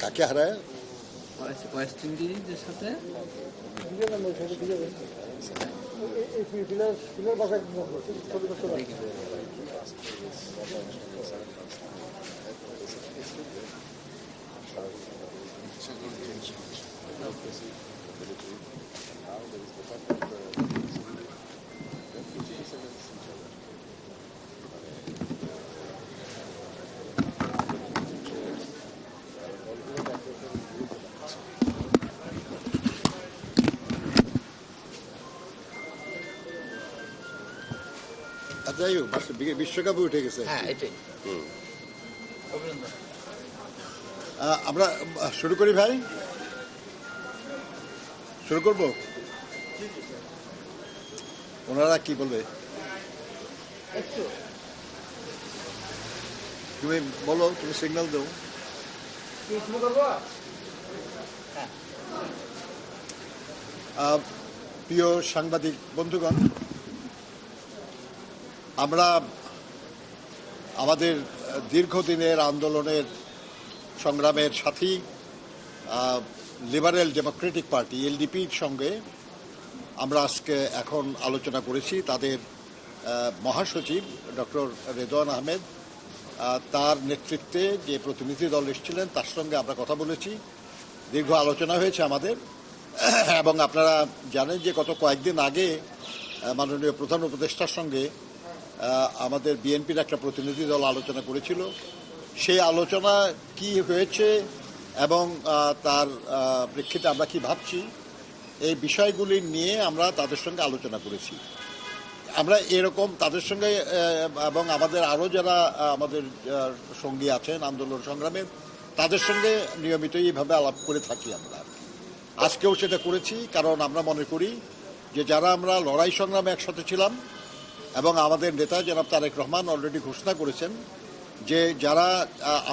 কাকে হারায় ওয়েস্ট ইন্ডিজের সাথে আর যাই হোক বিশ্বকাপে উঠে গেছে। হ্যাঁ এটাই। আমরা শুরু করি ভাই? শুরু করব? ওনারা কি বলবে? তুমি বলো তুমি সিগন্যাল দাও। আহ, প্রিয় সাংবাদিক বন্ধুগণ আমরা আমাদের দীর্ঘদিনের আন্দোলনের সংগ্রামের সাথী লিবারেল ডেমোক্রেটিক পার্টি এলডিপির সঙ্গে আমরা আজকে এখন আলোচনা করেছি। তাদের মহাসচিব ডক্টর রেদওয়ান আহমেদ তার নেতৃত্বে যে প্রতিনিধি দল এসেছিলেন, তার সঙ্গে আমরা কথা বলেছি। দীর্ঘ আলোচনা হয়েছে আমাদের। এবং আপনারা জানেন যে গত কয়েকদিন আগে মাননীয় প্রধান উপদেষ্টার সঙ্গে আমাদের বিএনপির একটা প্রতিনিধি দল আলোচনা করেছিল। সেই আলোচনা কি হয়েছে এবং তার প্রেক্ষিতে আমরা কি ভাবছি, এই বিষয়গুলি নিয়ে আমরা তাদের সঙ্গে আলোচনা করেছি। আমরা এরকম তাদের সঙ্গে এবং আমাদের আরও যারা আমাদের সঙ্গী আছেন আন্দোলন সংগ্রামের, তাদের সঙ্গে নিয়মিত এইভাবে আলাপ করে থাকি আমরা। আজকেও সেটা করেছি, কারণ আমরা মনে করি যে যারা আমরা লড়াই সংগ্রামে একসাথে ছিলাম এবং আমাদের নেতা জনাব তারেক রহমান অলরেডি ঘোষণা করেছেন যে যারা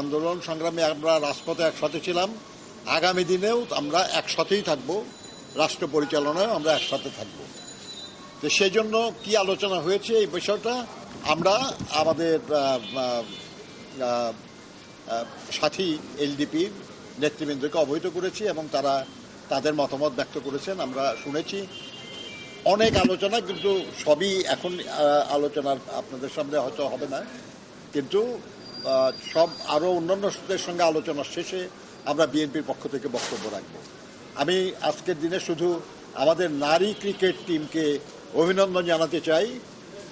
আন্দোলন সংগ্রামে আমরা রাজপথে একসাথে ছিলাম, আগামী দিনেও আমরা একসাথেই থাকব, রাষ্ট্র পরিচালনায় আমরা একসাথে থাকব। তো সেই জন্য কি আলোচনা হয়েছে এই বিষয়টা, আমরা আমাদের সাথী এলডিপির নেতৃবৃন্দকে অবহিত করেছি এবং তারা তাদের মতামত ব্যক্ত করেছেন, আমরা শুনেছি। অনেক আলোচনা কিন্তু সবই এখন আহ, আলোচনার আপনাদের সামনে হয়তো হবে না। কিন্তু সব আরও অন্যান্যদের সঙ্গে আলোচনার শেষে আমরা বিএনপির পক্ষ থেকে বক্তব্য রাখব। আমি আজকের দিনে শুধু আমাদের নারী ক্রিকেট টিমকে অভিনন্দন জানাতে চাই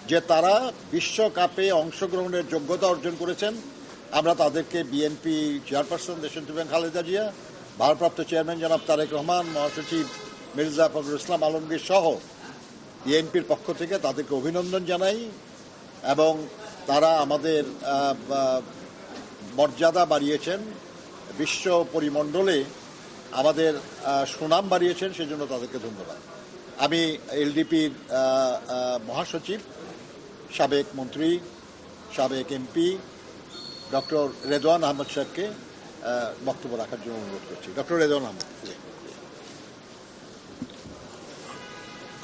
যে তারা বিশ্বকাপে অংশগ্রহণের যোগ্যতা অর্জন করেছেন। আমরা তাদেরকে BNP chairperson bank Khaleda Zia ভারপ্রাপ্ত চেয়ারম্যান জনাব তারেক রহমান মহাসচিব মির্জা ফখরুল ইসলাম আলমগীর সহ বিএনপির পক্ষ থেকে তাদেরকে অভিনন্দন জানাই এবং তারা আমাদের মর্যাদা বাড়িয়েছেন। বিশ্ব পরিমণ্ডলে আমাদের সুনাম বাড়িয়েছেন, সেজন্য তাদেরকে ধন্যবাদ। আমি এলডিপির মহাসচিব, সাবেক মন্ত্রী, সাবেক এমপি, ডক্টর রেদওয়ান আহমদ সাহেবকে বক্তব্য রাখার জন্য অনুরোধ করছি। ডক্টর রেদওয়ান আহমদ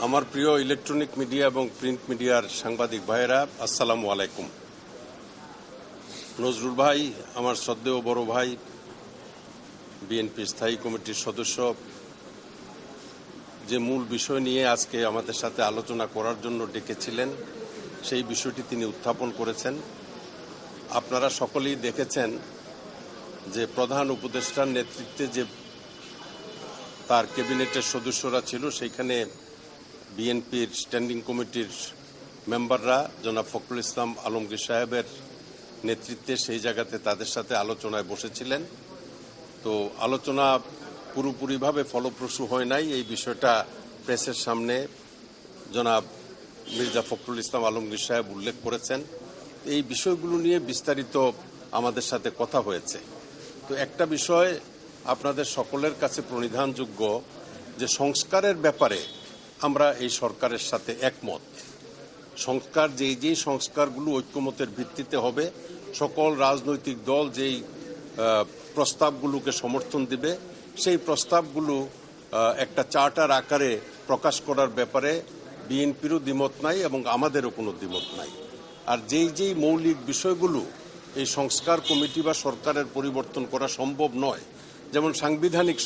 আমার প্রিয় ইলেকট্রনিক মিডিয়া এবং প্রিন্ট মিডিয়ার সাংবাদিক ভাইয়েরা, আসসালামু আলাইকুম। নজরুল ভাই, আমার শ্রদ্ধেয় বড় ভাই, বিএনপি স্থায়ী কমিটির সদস্য, যে মূল বিষয় নিয়ে আজকে আমাদের সাথে আলোচনা করার জন্য ডেকেছিলেন, সেই বিষয়টি তিনি উত্থাপন করেছেন। আপনারা সকলেই দেখেছেন যে প্রধান উপদেষ্টার নেতৃত্বে যে তার ক্যাবিনেটের সদস্যরা ছিল, সেইখানে বিএনপির স্ট্যান্ডিং কমিটির মেম্বাররা জনাব ফখরুল ইসলাম আলমগীর সাহেবের নেতৃত্বে সেই জায়গাতে তাদের সাথে আলোচনায় বসেছিলেন। তো আলোচনা পুরোপুরিভাবে ফলপ্রসূ হয় নাই। এই বিষয়টা প্রেসের সামনে জনাব মির্জা ফখরুল ইসলাম আলমগীর সাহেব উল্লেখ করেছেন। এই বিষয়গুলো নিয়ে বিস্তারিত আমাদের সাথে কথা হয়েছে। তো একটা বিষয় আপনাদের সকলের কাছে প্রণিধানযোগ্য যে সংস্কারের ব্যাপারে আমরা এই সরকারের সাথে একমত। সংস্কার যেই যেই সংস্কারগুলো ঐক্যমতের ভিত্তিতে হবে, সকল রাজনৈতিক দল যেই প্রস্তাবগুলোকে সমর্থন দিবে, সেই প্রস্তাবগুলো একটা চার্টার আকারে প্রকাশ করার ব্যাপারে বিএনপিরও দ্বিমত নাই এবং আমাদেরও কোনো দ্বিমত নাই। আর যেই যেই মৌলিক বিষয়গুলো এই সংস্কার কমিটি বা সরকারের পরিবর্তন করা সম্ভব নয়, যেমন সাংবিধানিক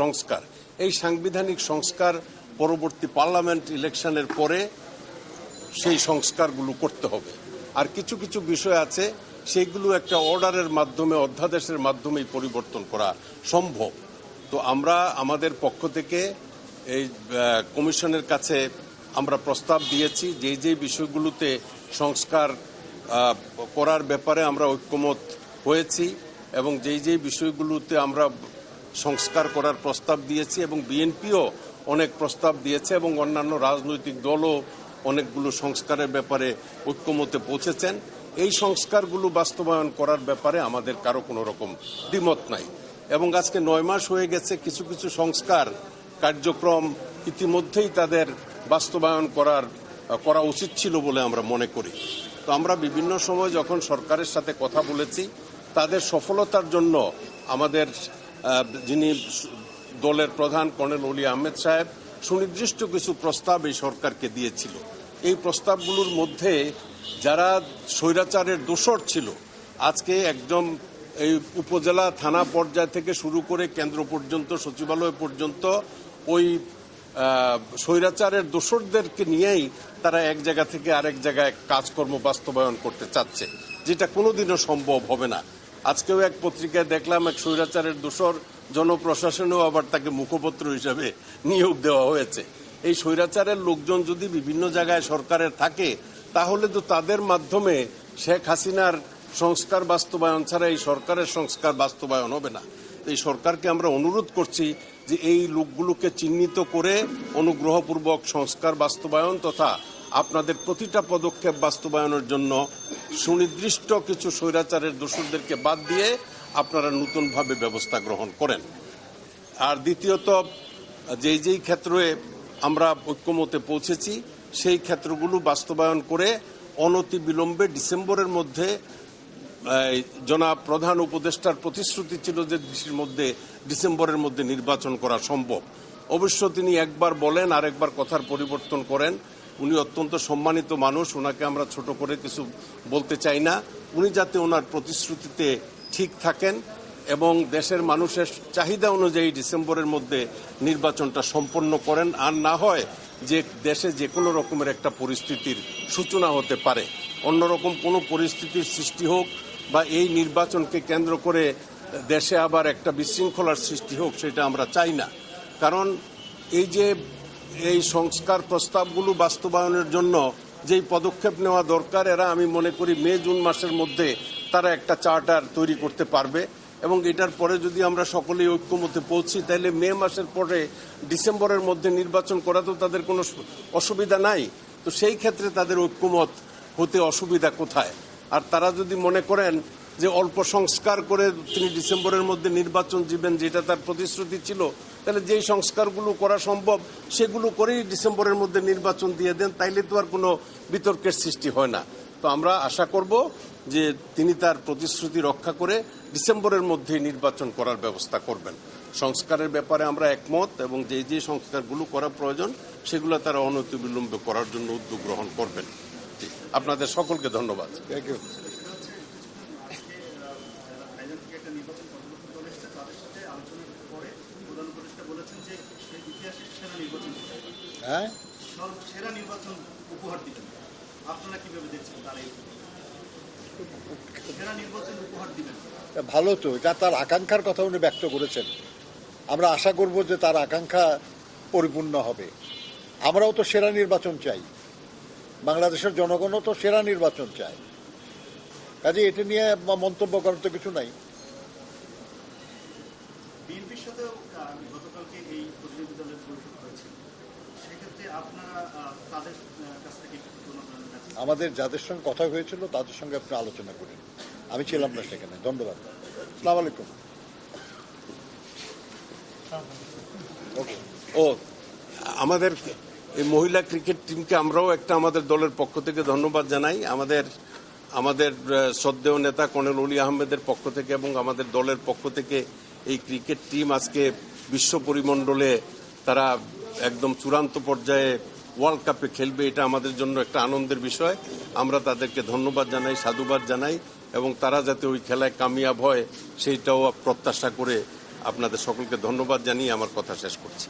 সংস্কার, এই সাংবিধানিক সংস্কার পরবর্তী পার্লামেন্ট ইলেকশনের পরে সেই সংস্কারগুলো করতে হবে। আর কিছু কিছু বিষয় আছে সেইগুলো একটা অর্ডারের মাধ্যমে, অধ্যাদেশের মাধ্যমেই পরিবর্তন করা সম্ভব। তো আমরা, আমাদের পক্ষ থেকে এই কমিশনের কাছে আমরা প্রস্তাব দিয়েছি, যে যে বিষয়গুলোতে সংস্কার করার ব্যাপারে আমরা ঐক্যমত হয়েছি এবং যেই যেই বিষয়গুলোতে আমরা সংস্কার করার প্রস্তাব দিয়েছি এবং বিএনপিও অনেক প্রস্তাব দিয়েছে এবং অন্যান্য রাজনৈতিক দলও অনেকগুলো সংস্কারের ব্যাপারে ঐক্যমতে পৌঁছেছেন। এই সংস্কারগুলো বাস্তবায়ন করার ব্যাপারে আমাদের কারও কোনো রকম দ্বিমত নাই। এবং আজকে নয় মাস হয়ে গেছে, কিছু কিছু সংস্কার কার্যক্রম ইতিমধ্যেই তাদের বাস্তবায়ন করার, করা উচিত ছিল বলে আমরা মনে করি। তো আমরা বিভিন্ন সময় যখন সরকারের সাথে কথা বলেছি, তাদের সফলতার জন্য আমাদের যিনি দলের প্রধান কর্নেল অলি আহমেদ সাহেব সুনির্দিষ্ট কিছু প্রস্তাব এই সরকারকে দিয়েছিল। এই প্রস্তাবগুলোর মধ্যে যারা স্বৈরাচারের দোষর ছিল, আজকে একদম এই উপজেলা থানা পর্যায় থেকে শুরু করে কেন্দ্র পর্যন্ত, সচিবালয় পর্যন্ত ওই স্বৈরাচারের দোসরদেরকে নিয়েই তারা এক জায়গা থেকে আরেক জায়গায় কাজকর্ম বাস্তবায়ন করতে চাচ্ছে, যেটা কোনোদিনও সম্ভব হবে না। আজকেও এক পত্রিকায় দেখলাম এক স্বৈরাচারের দোসর জনপ্রশাসনেও আবার তাকে মুখপত্র হিসাবে নিয়োগ দেওয়া হয়েছে। এই স্বৈরাচারের লোকজন যদি বিভিন্ন জায়গায় সরকারের থাকে, তাহলে তো তাদের মাধ্যমে শেখ হাসিনার সংস্কার বাস্তবায়ন ছাড়া এই সরকারের সংস্কার বাস্তবায়ন হবে না। এই সরকারকে আমরা অনুরোধ করছি যে এই লোকগুলোকে চিহ্নিত করে অনুগ্রহপূর্বক সংস্কার বাস্তবায়ন তথা আপনাদের প্রতিটা পদক্ষেপ বাস্তবায়নের জন্য সুনির্দিষ্ট কিছু স্বৈরাচারের দোষরদেরকে বাদ দিয়ে আপনারা নতুনভাবে ব্যবস্থা গ্রহণ করেন। আর দ্বিতীয়ত, যেই যেই ক্ষেত্রে আমরা ঐক্যমতে পৌঁছেছি, সেই ক্ষেত্রগুলো বাস্তবায়ন করে অনতি বিলম্বে ডিসেম্বরের মধ্যে জনাব প্রধান উপদেষ্টার প্রতিশ্রুতি ছিল যে মধ্যে ডিসেম্বরের মধ্যে নির্বাচন করা সম্ভব। অবশ্য তিনি একবার বলেন আর একবার কথার পরিবর্তন করেন। উনি অত্যন্ত সম্মানিত মানুষ, ওনাকে আমরা ছোট করে কিছু বলতে চাই না। উনি যাতে ওনার প্রতিশ্রুতিতে ঠিক থাকেন এবং দেশের মানুষের চাহিদা অনুযায়ী ডিসেম্বরের মধ্যে নির্বাচনটা সম্পন্ন করেন, আর না হয় যে দেশে যে কোনো রকমের একটা পরিস্থিতির সূচনা হতে পারে। অন্যরকম কোনো পরিস্থিতির সৃষ্টি হোক বা এই নির্বাচনকে কেন্দ্র করে দেশে আবার একটা বিশৃঙ্খলার সৃষ্টি হোক, সেটা আমরা চাই না। কারণ এই যে এই সংস্কার প্রস্তাবগুলো বাস্তবায়নের জন্য যেই পদক্ষেপ নেওয়া দরকার, এরা আমি মনে করি মে, জুন মাসের মধ্যে তারা একটা চার্টার তৈরি করতে পারবে এবং এটার পরে যদি আমরা সকলেই ঐক্যমতে পৌঁছি, তাহলে মে মাসের পরে ডিসেম্বরের মধ্যে নির্বাচন করা তো তাদের কোনো অসুবিধা নাই। তো সেই ক্ষেত্রে তাদের ঐক্যমত হতে অসুবিধা কোথায়? আর তারা যদি মনে করেন যে অল্প সংস্কার করে তিনি ডিসেম্বরের মধ্যে নির্বাচন দিবেন, যেটা তার প্রতিশ্রুতি ছিল, তাহলে যেই সংস্কারগুলো করা সম্ভব, সেগুলো করেই ডিসেম্বরের মধ্যে নির্বাচন দিয়ে দেন, তাইলে তো আর কোনো বিতর্কের সৃষ্টি হয় না। তো আমরা আশা করব যে তিনি তার প্রতিশ্রুতি রক্ষা করে ডিসেম্বরের মধ্যে নির্বাচন করার ব্যবস্থা করবেন। সংস্কারের ব্যাপারে আমরা একমত এবং যে যে সংস্কারগুলো করা প্রয়োজন, সেগুলো তারা অনতিবিলম্বে করার জন্য উদ্যোগ গ্রহণ করবেন। আপনাদের সকলকে ধন্যবাদ। একটা নির্বাচন পরবর্তী দল এসেছে তাদের সাথে আলোচনার পরে প্রধান উপদেষ্টা বলেছেন যে ইতিহাসের সেরা নির্বাচন হ্যাঁ? সেরা নির্বাচন উপহার দিবেন আপনারা কীভাবে দেখছেন তার এই সেরা নির্বাচন উপহার দিবেন? ভালো তো এটা তার আকাঙ্ক্ষার কথা উনি ব্যক্ত করেছেন। আমরা আশা করব যে তার আকাঙ্ক্ষা পরিপূর্ণ হবে। আমরাও তো সেরা নির্বাচন চাই। বাংলাদেশের জনগণও তো সেরা নির্বাচন চায়। কাজে এটা নিয়ে মন্তব্য করার তো কিছু নাই। গতকালকে এই প্রতিনিধি দলের বৈঠক হয়েছে। সেক্ষেত্রে আপনারা তাদের কাছ থেকে আমাদের যাদের সঙ্গে কথা হয়েছিল তাদের সঙ্গে আপনি আলোচনা করেন। আমি ছিলাম না সেখানে। ধন্যবাদ। সালাম আলাইকুম। ওকে। ও আমাদের এই মহিলা ক্রিকেট টিমকে আমরাও একটা আমাদের দলের পক্ষ থেকে ধন্যবাদ জানাই। আমাদের আমাদের শ্রদ্ধেয় নেতা কর্নেল অলি আহমেদের পক্ষ থেকে এবং আমাদের দলের পক্ষ থেকে এই ক্রিকেট টিম আজকে বিশ্ব পরিমণ্ডলে তারা একদম চূড়ান্ত পর্যায়ে ওয়ার্ল্ড কাপে খেলবে, এটা আমাদের জন্য একটা আনন্দের বিষয় আমরা তাদেরকে ধন্যবাদ জানাই, সাধুবাদ জানাই, এবং তারা যাতে ওই খেলায় কামিয়াব হয়, সেইটাও প্রত্যাশা করে আপনাদের সকলকে ধন্যবাদ জানিয়ে আমার কথা শেষ করছি।